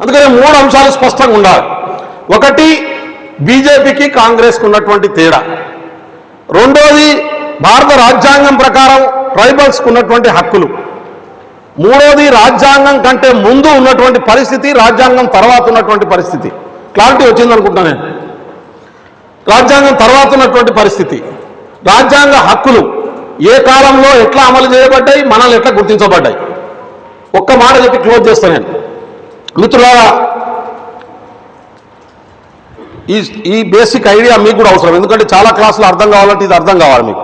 అందుకని మూడు అంశాలు స్పష్టంగా ఉండాలి. ఒకటి బీజేపీకి కాంగ్రెస్కి ఉన్నటువంటి తేడా. రెండోది భారత రాజ్యాంగం ప్రకారం ట్రైబల్స్కి ఉన్నటువంటి హక్కులు. మూడోది రాజ్యాంగం కంటే ముందు ఉన్నటువంటి పరిస్థితి రాజ్యాంగం తర్వాత ఉన్నటువంటి పరిస్థితి. క్లారిటీ వచ్చిందనుకుంటున్నాను నేను. రాజ్యాంగం తర్వాత ఉన్నటువంటి పరిస్థితి. రాజ్యాంగ హక్కులు ఏ కాలంలో ఎట్లా అమలు చేయబడ్డాయి మనల్ని ఎట్లా గుర్తించబడ్డాయి? ఒక్క మాట చెప్పి క్లోజ్ చేస్తాను నేను. మిత్రులారా ఈ ఈ బేసిక్ ఐడియా మీకు కూడా అవసరం. ఎందుకంటే చాలా క్లాసులు అర్థం కావాలంటే ఇది అర్థం కావాలి మీకు.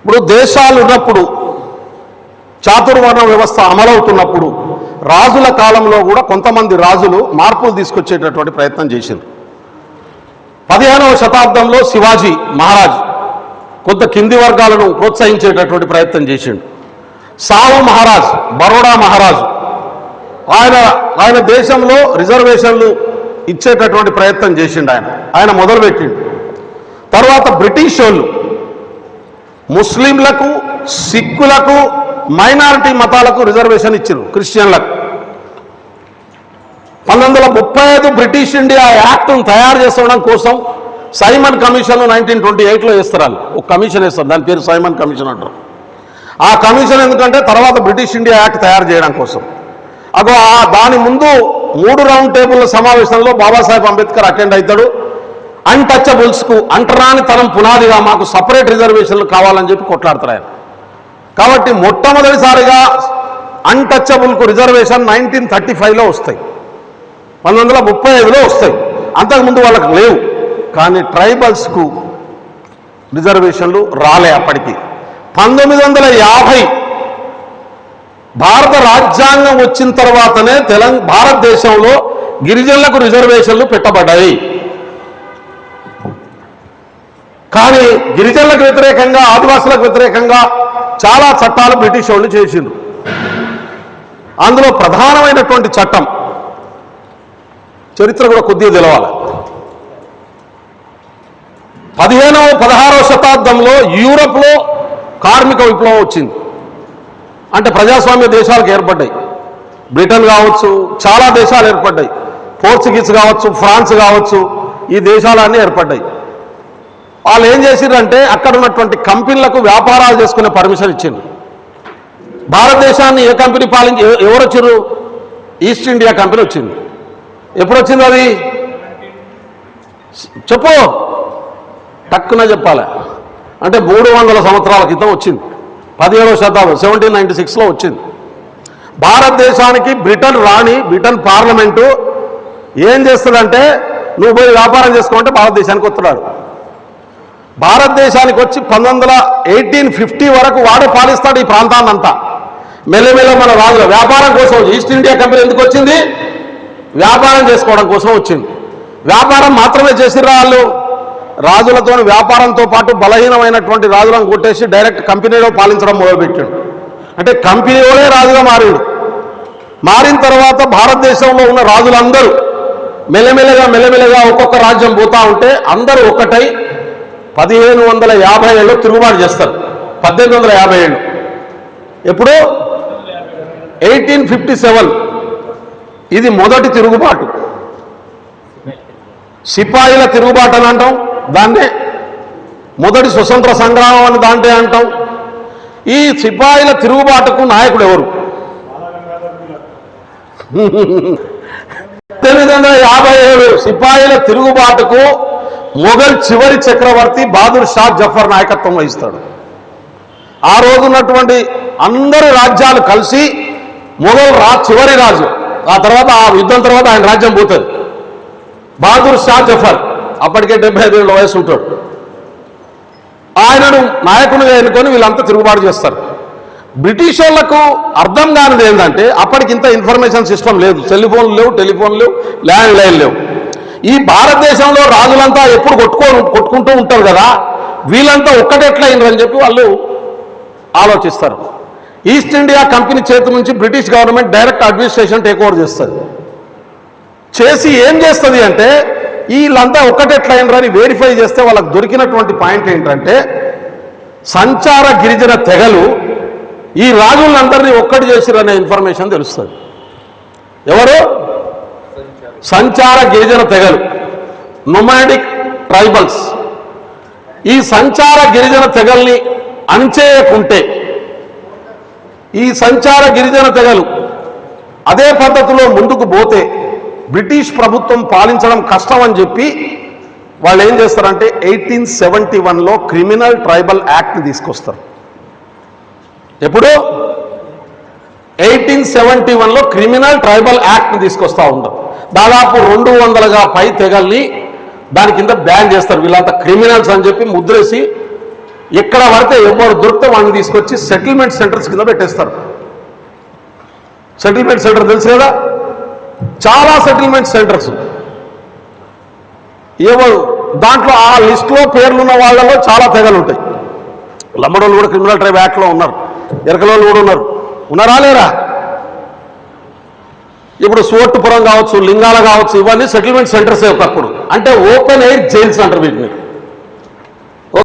ఇప్పుడు దేశాలు ఉన్నప్పుడు చాతుర్వర్ణ వ్యవస్థ అమలవుతున్నప్పుడు రాజుల కాలంలో కూడా కొంతమంది రాజులు మార్పులు తీసుకొచ్చేటటువంటి ప్రయత్నం చేసింది పదిహేనవ శతాబ్దంలో శివాజీ మహారాజ్ కొంత కింది వర్గాలను ప్రోత్సహించేటటువంటి ప్రయత్నం చేసిండు. సావు మహారాజ్ బరోడా మహారాజు ఆయన ఆయన దేశంలో రిజర్వేషన్లు ఇచ్చేటటువంటి ప్రయత్నం చేసిండు ఆయన. ఆయన మొదలుపెట్టిండు. తర్వాత బ్రిటిష్ వాళ్ళు ముస్లింలకు సిక్కులకు మైనారిటీ మతాలకు రిజర్వేషన్ ఇచ్చారు క్రిస్టియన్లకు. పంతొమ్మిది ముప్పై ఐదు బ్రిటిష్ ఇండియా యాక్ట్ను తయారు చేసుకోవడం కోసం సైమన్ కమిషన్ నైన్టీన్ ట్వంటీ ఎయిట్లో వేస్తారు ఒక కమిషన్ వేస్తారు దాని పేరు సైమన్ కమిషన్ అంటారు. ఆ కమిషన్ ఎందుకంటే తర్వాత బ్రిటిష్ ఇండియా యాక్ట్ తయారు చేయడం కోసం. అగో ఆ దాని ముందు మూడు రౌండ్ టేబుల్ సమావేశంలో బాబాసాహెబ్ అంబేద్కర్ అటెండ్ అవుతాడు అన్టచబుల్స్కు అంటరాని తరం పునాదిగా మాకు సపరేట్ రిజర్వేషన్లు కావాలని చెప్పి కొట్లాడతారు ఆయన. కాబట్టి మొట్టమొదటిసారిగా అన్టచబుల్కు రిజర్వేషన్ నైన్టీన్ థర్టీ ఫైవ్లో వస్తాయి. పంతొమ్మిది వందల ముప్పై ఐదులో వస్తాయి. అంతకుముందు వాళ్ళకి లేవు. కానీ ట్రైబల్స్కు రిజర్వేషన్లు రాలే అప్పటికి. పంతొమ్మిది వందల యాభై భారత రాజ్యాంగం వచ్చిన తర్వాతనే తెలంగాణ భారతదేశంలో గిరిజనులకు రిజర్వేషన్లు పెట్టబడ్డాయి. కానీ గిరిజనులకు వ్యతిరేకంగా ఆదివాసులకు వ్యతిరేకంగా చాలా చట్టాలు బ్రిటిష్ వాళ్ళు చేసిండ్రు. అందులో ప్రధానమైనటువంటి చట్టం చరిత్ర కూడా కొద్దిగా తెలవాలి. పదిహేనవ పదహారవ శతాబ్దంలో యూరప్లో కార్మిక విప్లవం వచ్చింది. అంటే ప్రజాస్వామ్య దేశాలకు ఏర్పడ్డాయి. బ్రిటన్ కావచ్చు చాలా దేశాలు ఏర్పడ్డాయి. పోర్చుగీస్ కావచ్చు ఫ్రాన్స్ కావచ్చు ఈ దేశాలన్నీ ఏర్పడ్డాయి. వాళ్ళు ఏం చేసిరంటే అక్కడ ఉన్నటువంటి కంపెనీలకు వ్యాపారాలు చేసుకునే పర్మిషన్ ఇచ్చింది భారతదేశాన్ని ఏ కంపెనీ పాలించి ఎవరు వచ్చారు ఈస్ట్ ఇండియా కంపెనీ వచ్చింది. ఎప్పుడు వచ్చింది అది? చెప్పు. టక్కున చెప్పాలి. అంటే మూడు వందల సంవత్సరాల క్రితం వచ్చింది. పదిహేడవ శతాబ్దం సెవెంటీన్ నైన్టీ సిక్స్లో వచ్చింది. భారతదేశానికి బ్రిటన్ రాణి బ్రిటన్ పార్లమెంటు ఏం చేస్తుందంటే నువ్వు పోయి వ్యాపారం చేసుకోమంటే భారతదేశానికి వస్తున్నాడు. భారతదేశానికి వచ్చి పంతొమ్మిది ఎయిటీన్ ఫిఫ్టీ వరకు వాడే పాలిస్తాడు ఈ ప్రాంతాన్నంతా. మెల్లమెల్ల మన రాజుల వ్యాపారం కోసం ఈస్ట్ ఇండియా కంపెనీ ఎందుకు వచ్చింది? వ్యాపారం చేసుకోవడం కోసం వచ్చింది. వ్యాపారం మాత్రమే చేసిర్రా వాళ్ళు? రాజులతో వ్యాపారంతో పాటు బలహీనమైనటువంటి రాజులను కొట్టేసి డైరెక్ట్ కంపెనీలో పాలించడం మొదలుపెట్టాడు. అంటే కంపెనీలోనే రాజుగా మారాడు. మారిన తర్వాత భారతదేశంలో ఉన్న రాజులందరూ మెల్లమెల్లగా మెల్లమెల్లగా ఒక్కొక్క రాజ్యం పోతా ఉంటే అందరూ ఒక్కటై పదిహేను వందల యాభై ఏళ్ళు తిరుగుబాటు చేస్తారు. పద్దెనిమిది వందల యాభై ఏళ్ళు. ఎప్పుడు? Eighteen fifty seven. ఇది మొదటి తిరుగుబాటు. సిపాయిల తిరుగుబాటు అని అంటాం. దాన్నే మొదటి స్వతంత్ర సంగ్రామం అని దాంటే అంటాం. ఈ సిపాయిల తిరుగుబాటుకు నాయకుడు ఎవరు? పద్దెనిమిది వందల యాభై ఏడు సిపాయిల తిరుగుబాటుకు మొఘల్ చివరి చక్రవర్తి బహదూర్ షా జఫర్ నాయకత్వం వహిస్తాడు. ఆ రోజున్నటువంటి అందరు రాజ్యాలు కలిసి మొఘల్ రా చివరి రాజు ఆ తర్వాత ఆ యుద్ధం తర్వాత ఆయన రాజ్యం పోతుంది. బహదూర్ షా జఫర్ అప్పటికే డెబ్బై ఐదు ఏళ్ళ వయసు ఉంటాడు. ఆయనను నాయకునిగా ఎన్నుకొని వీళ్ళంతా తిరుగుబాటు చేస్తారు. బ్రిటిష్ వాళ్ళకు అర్థం కానిది ఏంటంటే అప్పటికి ఇంత ఇన్ఫర్మేషన్ సిస్టమ్ లేదు. టెలిఫోన్లు లేవు టెలిఫోన్లు లేవు ల్యాండ్ లైన్ లేవు. ఈ భారతదేశంలో రాజులంతా ఎప్పుడు కొట్టుకో కొట్టుకుంటూ ఉంటారు కదా వీళ్ళంతా ఒక్కటెట్లా చెప్పి వాళ్ళు ఆలోచిస్తారు. ఈస్ట్ ఇండియా కంపెనీ చేతి నుంచి British government direct administration take over చేస్తుంది. చేసి ఏం చేస్తుంది అంటే వీళ్ళంతా ఒక్కటెట్లయినరని వెరిఫై చేస్తే వాళ్ళకి దొరికినటువంటి పాయింట్ ఏంటంటే సంచార గిరిజన తెగలు ఈ రాజులందరినీ ఒక్కటి చేసిరనే ఇన్ఫర్మేషన్ తెలుస్తుంది. ఎవరు? సంచార గిరిజన తెగలు. నొమాడిక్ ట్రైబల్స్ ఈ సంచార గిరిజన తెగల్ని అణిచేయకుంటే ఈ సంచార గిరిజన తెగలు అదే పద్ధతిలో ముందుకు పోతే బ్రిటిష్ ప్రభుత్వం పాలించడం కష్టం అని చెప్పి వాళ్ళు ఏం చేస్తారంటే ఎయిటీన్ సెవెంటీ వన్లో క్రిమినల్ ట్రైబల్ యాక్ట్ని తీసుకొస్తారు. ఎప్పుడు? ఎయిటీన్ సెవెంటీ వన్లో క్రిమినల్ ట్రైబల్ యాక్ట్ని తీసుకొస్తా ఉంటారు దాదాపు రెండు వందలుగా పై తెగల్ని దాని కింద బ్యాన్ చేస్తారు. వీళ్ళంతా క్రిమినల్స్ అని చెప్పి ముద్రేసి ఎక్కడ పడితే ఎవరు దొరికితే వాళ్ళని తీసుకొచ్చి సెటిల్మెంట్ సెంటర్స్ కింద పెట్టేస్తారు. సెటిల్మెంట్ సెంటర్ తెలుసు కదా? చాలా సెటిల్మెంట్ సెంటర్స్ ఏవో దాంట్లో ఆ లిస్టులో పేర్లున్న వాళ్ళలో చాలా తెగలు ఉంటాయి. లంబడోళ్ళు కూడా క్రిమినల్ ట్రైబ్ యాక్ట్లో ఉన్నారు. ఎరకలోళ్ళు కూడా ఉన్నారు. ఉన్నారా లేరా? ఇప్పుడు సోట్టుపురం కావచ్చు లింగాల కావచ్చు ఇవన్నీ సెటిల్మెంట్ సెంటర్స్ ఒకప్పుడు అంటే ఓపెన్ ఎయిర్ జైల్స్ అంటారు వీటిని.